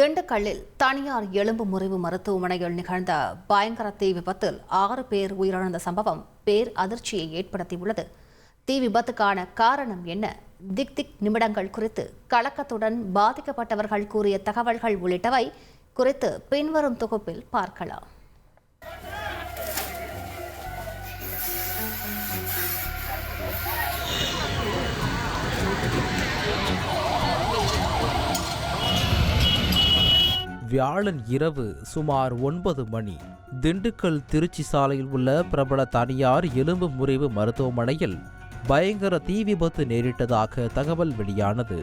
திண்டுக்கல்லில் தனியார் எலும்பு முறிவு மருத்துவமனையில் நிகழ்ந்த பயங்கர தீ விபத்தில் ஆறு பேர் உயிரிழந்த சம்பவம் பேர் அதிர்ச்சியை ஏற்படுத்தியுள்ளது. தீ விபத்துக்கான காரணம் என்ன? திக் திக் நிமிடங்கள் குறித்து கலக்கத்துடன் பாதிக்கப்பட்டவர்கள் கூறிய தகவல்கள் உள்ளிட்டவை குறித்து பின்வரும் தொகுப்பில் பார்க்கலாம். வியாழன் இரவு சுமார் ஒன்பது மணி. திண்டுக்கல் திருச்சி சாலையில் உள்ள பிரபல தனியார் எலும்பு முறிவு மருத்துவமனையில் பயங்கர தீ விபத்து நேரிட்டதாக தகவல் வெளியானது.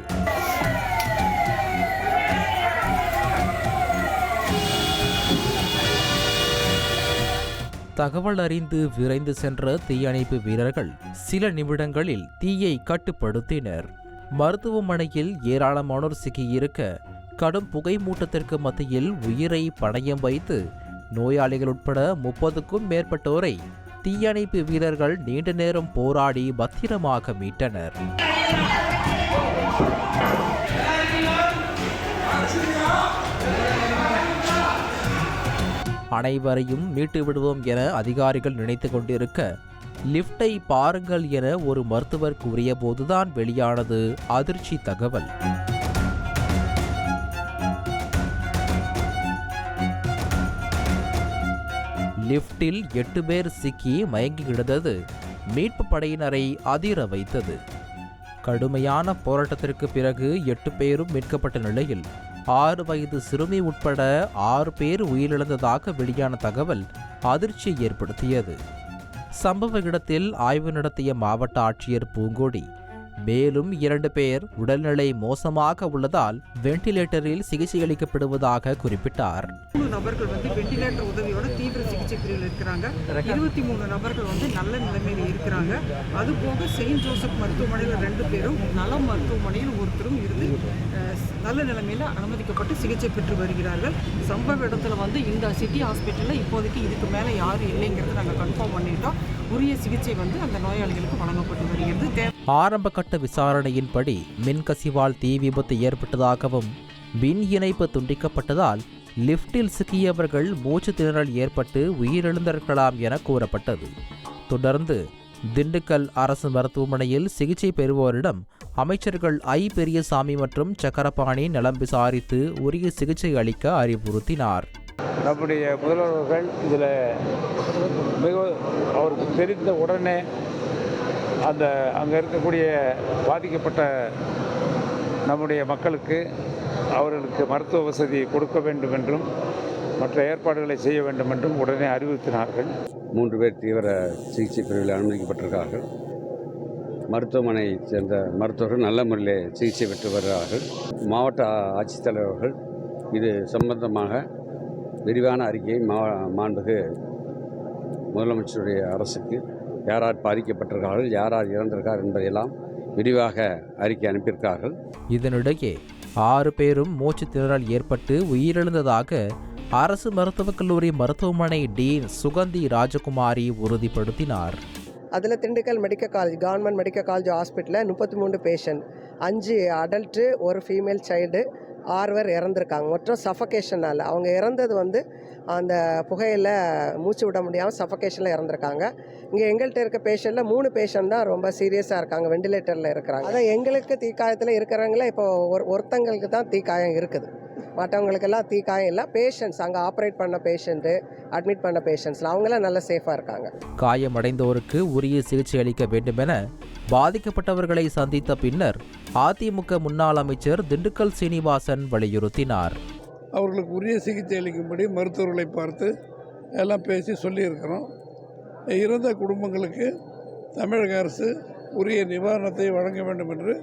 தகவல் அறிந்து விரைந்து சென்ற தீயணைப்பு வீரர்கள் சில நிமிடங்களில் தீயை கட்டுப்படுத்தினர். மருத்துவமனையில் ஏராளமானோர் சிக்கியிருக்க கடும் புகை மூட்டத்திற்கு மத்தியில் உயிரை பணயம் வைத்து நோயாளிகள் உட்பட முப்பதுக்கும் மேற்பட்டோரை தீயணைப்பு வீரர்கள் நீண்ட நேரம் போராடி பத்திரமாக மீட்டனர். அனைவரையும் மீட்டு விடுவோம் என அதிகாரிகள் நினைத்து கொண்டிருக்க லிப்டை பாருங்கள் என ஒரு மருத்துவர் கூறிய போதுதான் வெளியானது அதிர்ச்சி தகவல். லிப்டில் எட்டு பேர் சிக்கி மயங்கி கிடந்தது. மீட்பு படையினரை அதிர வைத்தது. கடுமையான போராட்டத்திற்கு பிறகு எட்டு பேரும் மீட்கப்பட்ட நிலையில் ஆறு வயது சிறுமி உட்பட ஆறு பேர் உயிரிழந்ததாக வெளியான தகவல் அதிர்ச்சியை ஏற்படுத்தியது. சம்பவ இடத்தில் ஆய்வு நடத்திய மாவட்ட ஆட்சியர் பூங்கோடி மேலும் இரண்டு பேர் உடல்நிலை மோசமாக உள்ளதால் வெண்டிலேட்டரில் சிகிச்சை அளிக்கப்படுவதாக குறிப்பிட்டார். மூணு நபர்கள் வந்து வெண்டிலேட்டர் உதவியோட தீவிர சிகிச்சை பிரிவில் இருக்கிறாங்க இருபத்தி மூணு நபர்கள் வந்து நல்ல நிலைமையில் இருக்கிறாங்க. அது போக செயின்ட் ஜோசப் மருத்துவமனையில் ரெண்டு பேரும் நலம் மருத்துவமனையில் ஒருத்தரும் இருந்து நல்ல நிலைமையில் அனுமதிக்கப்பட்டு சிகிச்சை பெற்று வருகிறார்கள். சம்பவ இடத்துல வந்து இந்த சிட்டி ஹாஸ்பிட்டலில் இப்போதைக்கு இதுக்கு மேலே யாரும் இல்லைங்கிறத நாங்கள் கன்ஃபார்ம் பண்ணிட்டோம். உரிய சிகிச்சை வந்து அந்த நோயாளிகளுக்கு வழங்கப்பட்டு வருகிறது தே ஆரம்ப கட்ட விசாரணையின்படி மின்கசிவால் தீ விபத்து ஏற்பட்டதாகவும் மின் இணைப்பு துண்டிக்கப்பட்டதால் லிஃப்டில் சிக்கியவர்கள் மூச்சு திணறல் ஏற்பட்டு உயிரிழந்திருக்கலாம் என கூறப்பட்டது. தொடர்ந்து திண்டுக்கல் அரசு மருத்துவமனையில் சிகிச்சை பெறுவோரிடம் அமைச்சர்கள் ஐ பெரியசாமி மற்றும் சக்கரபாணி நலம் விசாரித்து உரிய சிகிச்சை அளிக்க அறிவுறுத்தினார். நம்முடைய முதல்வர்கள் இதில் மிக அவருக்கு தெரிந்த உடனே அந்த அங்கே இருக்கக்கூடிய பாதிக்கப்பட்ட நம்முடைய மக்களுக்கு அவர்களுக்கு மருத்துவ வசதி கொடுக்க வேண்டும் என்றும் மற்ற ஏற்பாடுகளை செய்ய வேண்டும் என்றும் உடனே அறிவுறுத்தினார்கள். மூன்று பேர் தீவிர சிகிச்சை பிரிவில் அனுமதிக்கப்பட்டிருக்கிறார்கள். மருத்துவமனையைச் சேர்ந்த மருத்துவர்கள் நல்ல முறையில் சிகிச்சை பெற்று வருகிறார்கள். மாவட்ட ஆட்சித்தலைவர்கள் இது சம்பந்தமாக விரிவான அறிக்கையை மா மாண்புகு முதலமைச்சருடைய அரசுக்கு யார் யார் பாதிக்கப்பட்டிருக்கார்கள் யார் யார் இறந்திருக்கார் என்பதையெல்லாம் விரிவாக அறிக்கை அனுப்பியிருக்கார்கள் இதனிடையே ஆறு பேரும் மூச்சு திணறல் ஏற்பட்டு உயிரிழந்ததாக அரசு மருத்துவக் கல்லூரி மருத்துவமனை டீன் சுகந்தி ராஜகுமாரி உறுதிப்படுத்தினார். அதில் Dindigul medical college government medical college ஹாஸ்பிட்டலில் முப்பத்தி மூணு பேஷண்ட் அஞ்சு அடல்ட்டு ஒரு ஃபீமேல் சைல்டு ஆறு பேர் இறந்துருக்காங்க. மொத்தம் சஃபகேஷனால் அவங்க இறந்தது வந்து அந்த புகையில் மூச்சு விட முடியாமல் சஃபகேஷனில் இறந்துருக்காங்க. இங்கே எங்கள்கிட்ட இருக்க பேஷண்ட்டில் மூணு பேஷண்ட் தான் ரொம்ப சீரியஸாக இருக்காங்க. வெண்டிலேட்டரில் இருக்கிறாங்க. அதான் எங்களுக்கு தீக்காயத்தில் இருக்கிறவங்கள இப்போ ஒரு ஒருத்தங்களுக்கு தான் தீக்காயம் இருக்குது. மற்றவங்களுக்கெல்லாம் தீக்காயம் இல்லை. பேஷண்ட்ஸ் அங்கே ஆப்ரேட் பண்ண பேஷண்ட்டு அட்மிட் பண்ண பேஷண்ட்ஸில் அவங்களாம் நல்லா சேஃபாக இருக்காங்க. காயமடைந்தோருக்கு உரிய சிகிச்சை அளிக்க வேண்டுமென பாதிக்கப்பட்டவர்களை சந்தித்த பின்னர் அதிமுக முன்னாள் அமைச்சர் திண்டுக்கல் சீனிவாசன் வலியுறுத்தினார். அவர்களுக்கு உரிய சிகிச்சை அளிக்கும்படி மருத்துவர்களை பார்த்து எல்லாம் பேசி சொல்லியிருக்கிறோம். இறந்த குடும்பங்களுக்கு தமிழக அரசு உரிய நிவாரணத்தை வழங்க வேண்டும் என்று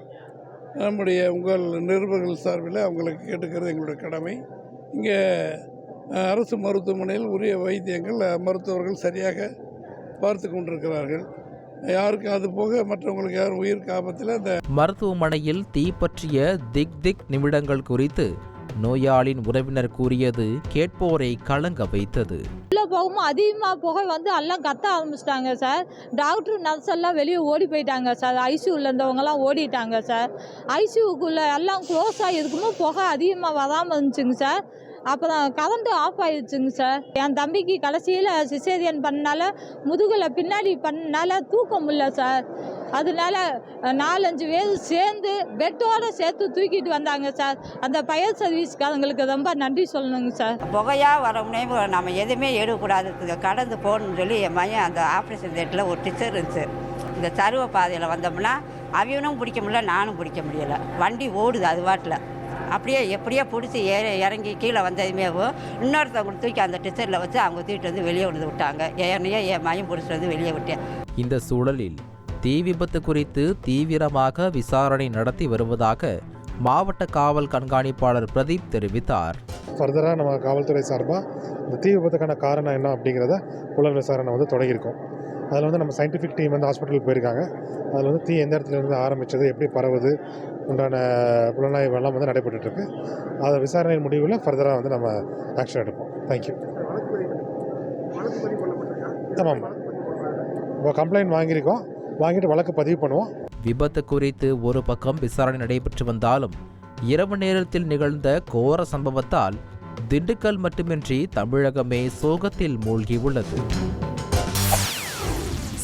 நம்முடைய உங்கள் நிருபர்கள் சார்பில் அவங்களுக்கு கேட்டுக்கிறது எங்களுடைய கடமை. இங்கே அரசு மருத்துவமனையில் உரிய வைத்தியங்கள் மருத்துவர்கள் சரியாக பார்த்து கொண்டிருக்கிறார்கள். யாருக்கு அது போக மற்றவங்களுக்கு யாரும் உயிருக்கு ஆபத்தில் அந்த மருத்துவமனையில் தீ பற்றிய திக் திக் நிமிடங்கள் குறித்து நோயாளின் உறவினர் கூறியது கேட்போரை கலங்க வைத்தது. உள்ளே போகும்போது அதிகமாக புகை வந்து எல்லாம் கத்த ஆரம்பிச்சிட்டாங்க சார். டாக்டர் நர்ஸ் எல்லாம் வெளியே ஓடி போயிட்டாங்க சார். ஐசியூவில் இருந்தவங்கலாம் ஓடிட்டாங்க சார். ஐசியூக்குள்ளே எல்லாம் க்ளோஸ் ஆகிருக்கும்போது புகை அதிகமாக வராமல் இருந்துச்சுங்க சார். அப்புறம் கரண்ட்டு ஆஃப் ஆயிடுச்சுங்க சார். என் தம்பிக்கு கடைசியில் சிசேரியன் பண்ணனால முதுகில் பின்னாடி பண்ணனால தூக்க முடியல சார். அதனால நாலஞ்சு பேர் சேர்ந்து பெட்டோட சேர்த்து தூக்கிட்டு வந்தாங்க சார். அந்த பயர் சர்வீஸ்காரங்களுக்கு ரொம்ப நன்றி சொல்லணுங்க சார். புகையாக வரவுனே நம்ம எதுவுமே எடுக்கக்கூடாது. கடந்து போகணும்னு சொல்லி என் மையம் அந்த ஆப்ரேஷன் தேட்டில் ஒரு டீச்சர் இருந்துச்சு. இந்த சருவ பாதையில் வந்தோம்னா அவனும் பிடிக்க முடியல நானும் பிடிக்க முடியலை. வண்டி ஓடுது அது வாட்டில் அப்படியே எப்படியோ பிடிச்சி ஏற இறங்கி கீழே வந்ததுமேவும் இன்னொருத்தவங்க தூக்கி அந்த டீச்சரில் வச்சு அவங்க தூக்கிட்டு வந்து வெளியே விழுந்து விட்டாங்க. ஏனையே என் மகன் பிடிச்சிட்டு வந்து வெளியே விட்டேன். இந்த சூழலில் தீ விபத்து குறித்து தீவிரமாக விசாரணை நடத்தி வருவதாக மாவட்ட காவல் கண்காணிப்பாளர் பிரதீப் தெரிவித்தார். ஃபர்தராக நம்ம காவல்துறை சார்பாக இந்த தீ விபத்துக்கான காரணம் என்ன அப்படிங்கிறத புலன் விசாரணை வந்து தொடங்கியிருக்கோம். அதில் வந்து நம்ம சயின்டிஃபிக் டீம் வந்து ஹாஸ்பிட்டல் போயிருக்காங்க. அதில் வந்து தீ எந்த இடத்துல இருந்து ஆரம்பித்தது எப்படி பரவுது உண்டான புலனாய்வு எல்லாம் வந்து நடைபெற்றுருக்கு அதை விசாரணையின் முடிவில் ஃபர்தராக வந்து நம்ம ஆக்ஷன் எடுப்போம். தேங்க்யூ ஆமாம். இப்போ கம்ப்ளைண்ட் வாங்கியிருக்கோம். வாங்கிட்டு வழக்கு பதிவு பண்ணுவோம். விபத்து குறித்து ஒரு பக்கம் விசாரணை நடைபெற்று வந்தாலும் இரவு நேரத்தில் நிகழ்ந்த கோர சம்பவத்தால் திண்டுக்கல் மட்டுமின்றி தமிழகமே சோகத்தில் மூழ்கியுள்ளது